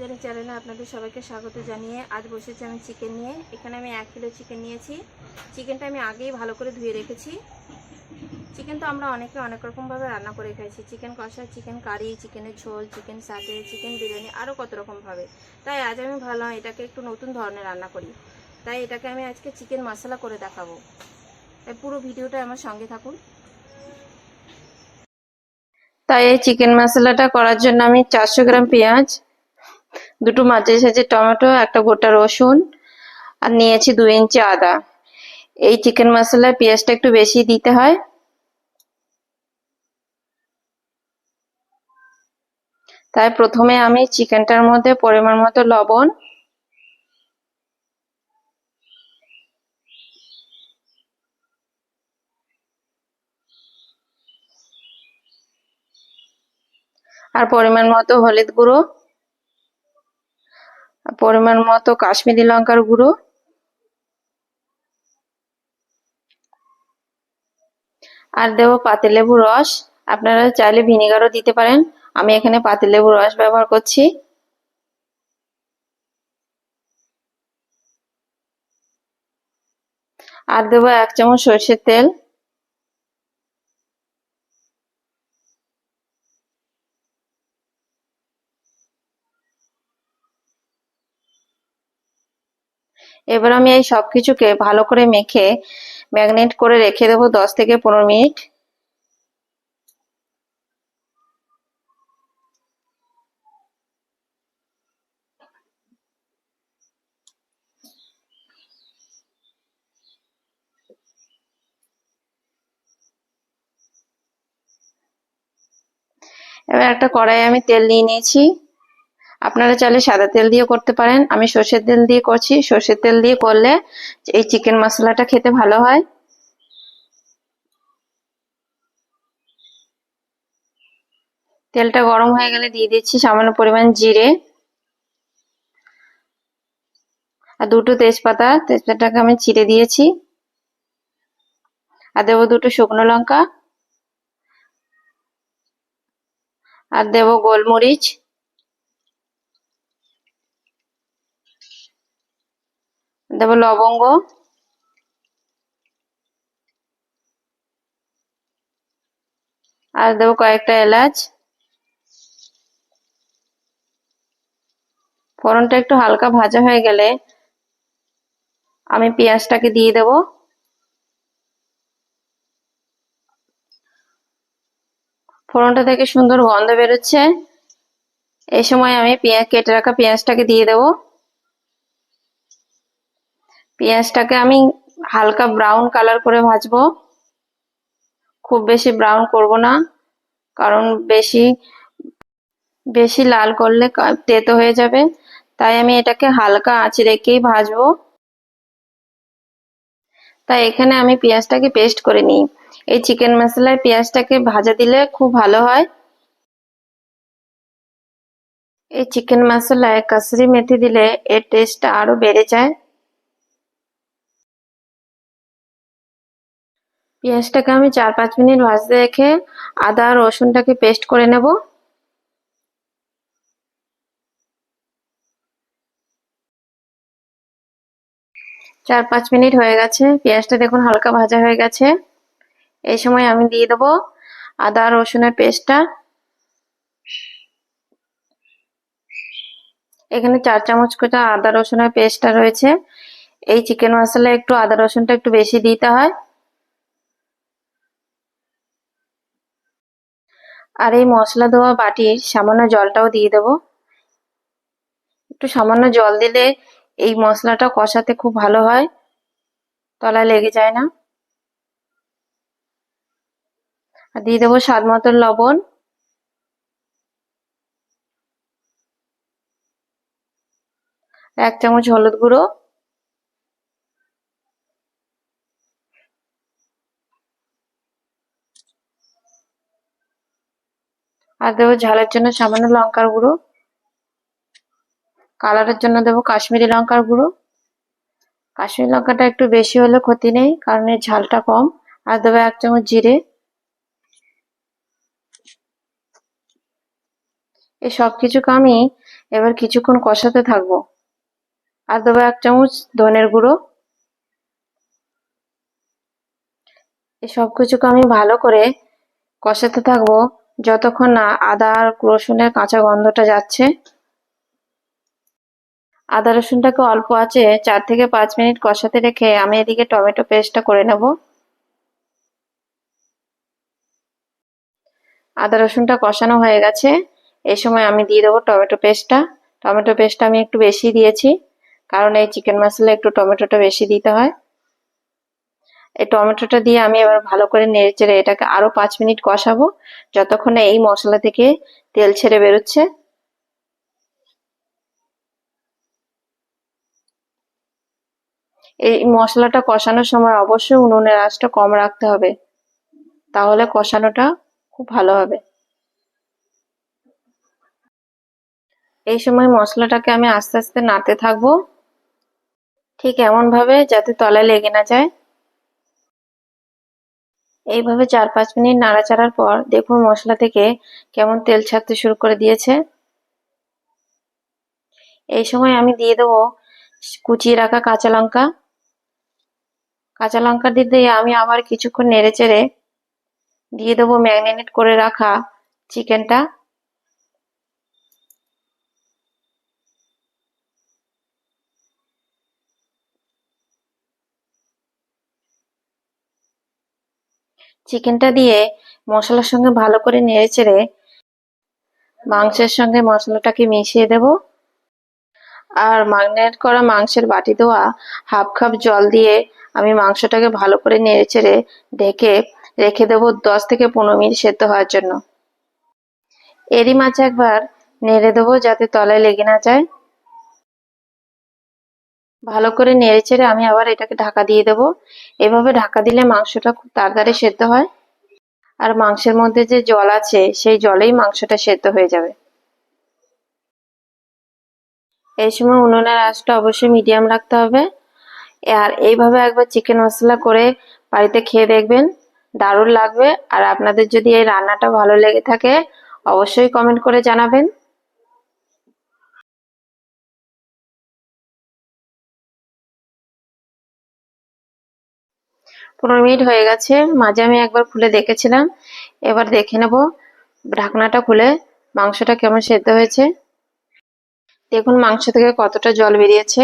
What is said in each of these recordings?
জানি চ্যানেলে আপনাদের সবাইকে স্বাগত জানিয়ে আজ বসেছি আমি চিকেন নিয়ে। এখানে আমি এক কিলো চিকেন নিয়েছি। চিকেনটা আমি আগেই ভালো করে ধুয়ে রেখেছি। চিকেন তো আমরা অনেকে অনেক রকমভাবে রান্না করে খাইছি। চিকেন কষা, চিকেন কারি, চিকেনের ঝোল, চিকেন সাটে চিকেন বিরিয়ানি আরও কত রকমভাবে। তাই আজ আমি ভাবলাম এটাকে একটু নতুন ধরনের রান্না করি। তাই এটাকে আমি আজকে চিকেন মশলা করে দেখাবো। তাই পুরো ভিডিওটা আমার সঙ্গে থাকুন। তাই এই চিকেন মশলাটা করার জন্য আমি চারশো গ্রাম পেঁয়াজ দুটো মাঝে সাঝে টমেটো, একটা গোটা রসুন, আর নিয়েছি দু ইঞ্চি আদা। এই চিকেন মশলায় পেঁয়াজটা একটু বেশি দিতে হয়। তাই প্রথমে আমি চিকেনটার মধ্যে পরিমাণ মতো লবণ, আর পরিমাণ মতো হলুদ গুঁড়ো পরিমাণ মতো কাশ্মীরি লঙ্কার গুঁড়ো। আর দেবো পাতিলেবু রস। আপনারা চাইলে ভিনেগারও দিতে পারেন। আমি এখানে পাতিলেবু রস ব্যবহার করছি। আর দেবো এক চামচ সর্ষের তেল। এবার আমি এই সব কিছুকে ভালো করে মেখে ম্যাগনেট করে রেখে দেবো দশ থেকে পনেরো মিনিট। এবার একটা কড়াই আমি তেল নিয়ে নিয়েছি। আপনারা চাইলে সাদা তেল দিয়ে করতে পারেন। আমি সর্ষের তেল দিয়ে করছি। সর্ষের তেল দিয়ে করলে এই চিকেন মশলাটা খেতে ভালো হয়। তেলটা গরম হয়ে গেলে দিয়ে দিচ্ছি সামান্য পরিমাণ জিরে আর দুটো তেজপাতা। তেজপাতাটাকে আমি চিড়ে দিয়েছি। আর দেবো দুটো শুকনো লঙ্কা। আর দেবো গোলমরিচ। দেবো লবঙ্গ। আর দেবো কয়েকটা এলাচ। ফোড়নটা একটু হালকা ভাজা হয়ে গেলে আমি পেঁয়াজটাকে দিয়ে দেব। ফোড়নটা থেকে সুন্দর গন্ধ বেরোচ্ছে। এই সময় আমি পেঁয়াজ কেটে রাখা পেঁয়াজটাকে দিয়ে দেব। পেঁয়াজটাকে আমি হালকা ব্রাউন কালার করে ভাজবো। খুব বেশি ব্রাউন করব না, কারণ বেশি বেশি লাল করলে তেতো হয়ে যাবে। তাই আমি এটাকে হালকা আঁচ রেখেই ভাজবো। তাই এখানে আমি পেঁয়াজটাকে পেস্ট করে নিই। এই চিকেন মশলায় পেঁয়াজটাকে ভাজা দিলে খুব ভালো হয়। এই চিকেন মশলায় কাসরি মেথি দিলে এর টেস্টটা আরও বেড়ে যায়। পেঁয়াজটাকে আমি চার পাঁচ মিনিট ভাজতে রেখে আদা রসুনটাকে পেস্ট করে নেব। চার পাঁচ মিনিট হয়ে গেছে। পেঁয়াজটা দেখুন হালকা ভাজা হয়ে গেছে। এই সময় আমি দিয়ে দেবো আদা রসুনের পেস্টটা। এখানে চার চামচ করে আদা রসুনের পেস্টটা রয়েছে। এই চিকেন মশলা একটু আদা রসুনটা একটু বেশি দিতে হয়। আর এই মশলা দেওয়া বাটির সামান্য জলটাও দিয়ে দেব। একটু সামান্য জল দিলে এই মশলাটা কষাতে খুব ভালো হয়। তলায় লেগে যায় না। আর দিয়ে দেবো স্বাদ মতন লবণ। এক চামচ হলুদ গুঁড়ো। আর দেবো ঝালের জন্য সামান্য লঙ্কার গুঁড়ো। কালারের জন্য দেবো কাশ্মীরি লঙ্কার গুঁড়ো। কাশ্মীরি লঙ্কাটা একটু বেশি হলে ক্ষতি নেই, কারণ এর ঝালটা কম। আর দেবো এক চামচ জিরে। এই সব কিছুকে আমি এবার কিছুক্ষণ কষাতে থাকব। আর দেবো এক চামচ ধনের গুঁড়ো। এই সব কিছুকে আমি ভালো করে কষাতে থাকব। যতক্ষণ না আদা আর রসুনের কাঁচা গন্ধটা যাচ্ছে। আদা রসুনটাকে অল্প আছে চার থেকে পাঁচ মিনিট কষাতে রেখে আমি এদিকে টমেটো পেস্টটা করে নেব। আদা রসুনটা কষানো হয়ে গেছে। এই সময় আমি দিয়ে দেবো টমেটো পেস্টটা। টমেটো পেস্টটা আমি একটু বেশি দিয়েছি, কারণ এই চিকেন মশলা একটু টমেটোটা বেশি দিতে হয়। এই টমেটোটা দিয়ে আমি এবার ভালো করে নেড়ে চেড়ে এটাকে আরও পাঁচ মিনিট কষাবো, যতক্ষণ এই মশলা থেকে তেল ছেড়ে বেরোচ্ছে। এই মশলাটা কষানোর সময় অবশ্যই উনুনের আঁচটা কম রাখতে হবে, তাহলে কষানোটা খুব ভালো হবে। এই সময় মশলাটাকে আমি আস্তে আস্তে নাড়তে থাকব, ঠিক এমন ভাবে যাতে তলায় লেগে না যায়। এইভাবে চার পাঁচ মিনিট নাড়াচাড়ার পর দেখুন মশলা থেকে কেমন তেল ছাড়তে শুরু করে দিয়েছে। এই সময় আমি দিয়ে দেবো কুচিয়ে রাখা কাঁচা লঙ্কা। কাঁচা লঙ্কা দিয়ে আমি আবার কিছুক্ষণ নেড়ে চেড়ে দিয়ে দেবো ম্যাগনেট করে রাখা চিকেনটা। চিকেনটা দিয়ে মশলার সঙ্গে ভালো করে নেড়ে চেড়ে মাংসের সঙ্গে মশলাটাকে মিশিয়ে দেব। আর ম্যাগনেট করা মাংসের বাটি দেওয়া হাফ কাপ জল দিয়ে আমি মাংসটাকে ভালো করে নেড়ে চেড়ে ঢেকে রেখে দেবো দশ থেকে পনেরো মিনিট সেদ্ধ হওয়ার জন্য। এরই মাঝে একবার নেড়ে দেবো যাতে তলায় লেগে না যায়। ভালো করে নেড়ে চেড়ে আমি আবার এটাকে ঢাকা দিয়ে দেবো। এভাবে ঢাকা দিলে মাংসটা খুব তাড়াতাড়ি সেদ্ধ হয়। আর মাংসের মধ্যে যে জল আছে, সেই জলেই মাংসটা সেদ্ধ হয়ে যাবে। এই সময় উনুনের আঁচটা অবশ্যই মিডিয়াম রাখতে হবে। আর এইভাবে একবার চিকেন মশলা করে বাড়িতে খেয়ে দেখবেন, দারুণ লাগবে। আর আপনাদের যদি এই রান্নাটা ভালো লেগে থাকে, অবশ্যই কমেন্ট করে জানাবেন। পনেরো মিনিট হয়ে গেছে। মাঝে আমি একবার খুলে দেখেছিলাম। এবার দেখে নেব ঢাকনাটা খুলে মাংসটা কেমন সেদ্ধ হয়েছে। দেখুন, মাংস থেকে কতটা জল বেরিয়েছে।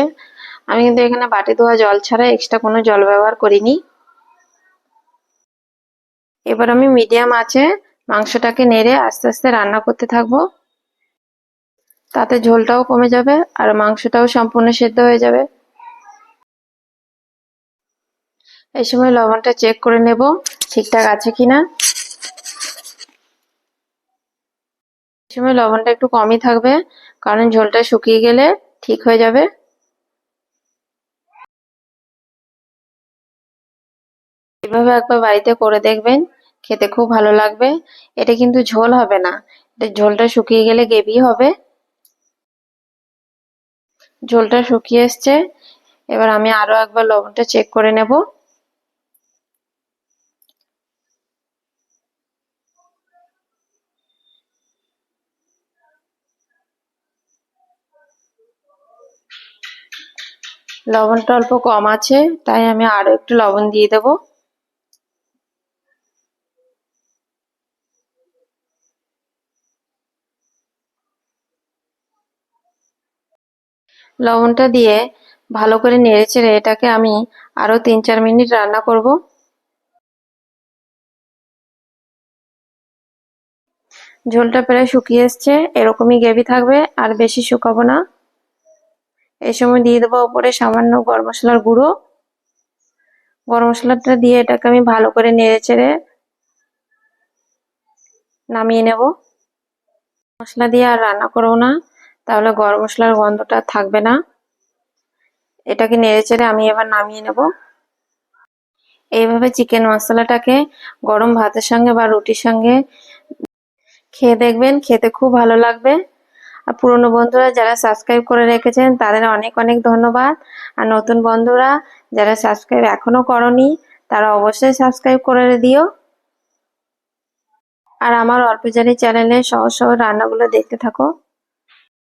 আমি কিন্তু এখানে বাটি ধোয়া জল ছাড়া এক্সট্রা কোনো জল ব্যবহার করিনি। এবার আমি মিডিয়াম আছে, মাংসটাকে নেড়ে আস্তে আস্তে রান্না করতে থাকব। তাতে ঝোলটাও কমে যাবে আর মাংসটাও সম্পূর্ণ সেদ্ধ হয়ে যাবে। এই সময় লবণটা চেক করে নেব, ঠিকঠাক আছে কিনা। এই সময় লবণটা একটু কমই থাকবে, কারণ ঝোলটা শুকিয়ে গেলে ঠিক হয়ে যাবে। এভাবে একবার বাড়িতে করে দেখবেন, খেতে খুব ভালো লাগবে। এটা কিন্তু ঝোল হবে না, এটা ঝোলটা শুকিয়ে গেলে গেবি হবে। ঝোলটা শুকিয়ে এসছে, এবার আমি আরও একবার লবণটা চেক করে নেব। লবণটা অল্প কম আছে, তাই আমি আরও একটু লবণ দিয়ে দেব। লবণটা দিয়ে ভালো করে নেড়ে চেড়ে এটাকে আমি আরও তিন চার মিনিট রান্না করব। ঝোলটা প্রায় শুকিয়ে এসছে, এরকমই গ্রেভি থাকবে, আর বেশি শুকাবো না। এই সময় দিয়ে দেবো ওপরে সামান্য গরম মশলার গুঁড়ো। গরম মশলাটা দিয়ে এটাকে আমি ভালো করে নেড়ে চেড়ে নামিয়ে নেব। মশলা দিয়ে আর রান্না করব না, তাহলে গরম মশলার গন্ধটা থাকবে না। এটাকে নেড়ে চেড়ে আমি এবার নামিয়ে নেব। এইভাবে চিকেন মশলাটাকে গরম ভাতের সঙ্গে বা রুটির সঙ্গে খেয়ে দেখবেন, খেতে খুব ভালো লাগবে। আর পুরনো বন্ধুরা যারা সাবস্ক্রাইব করে রেখেছেন, তাদের অনেক অনেক ধন্যবাদ। আর নতুন বন্ধুরা যারা সাবস্ক্রাইব এখনও করনি, তারা অবশ্যই সাবস্ক্রাইব করে দিও। আর আমার অল্পজারি চ্যানেলে সহজ সহজ রান্নাগুলো দেখতে থাকো।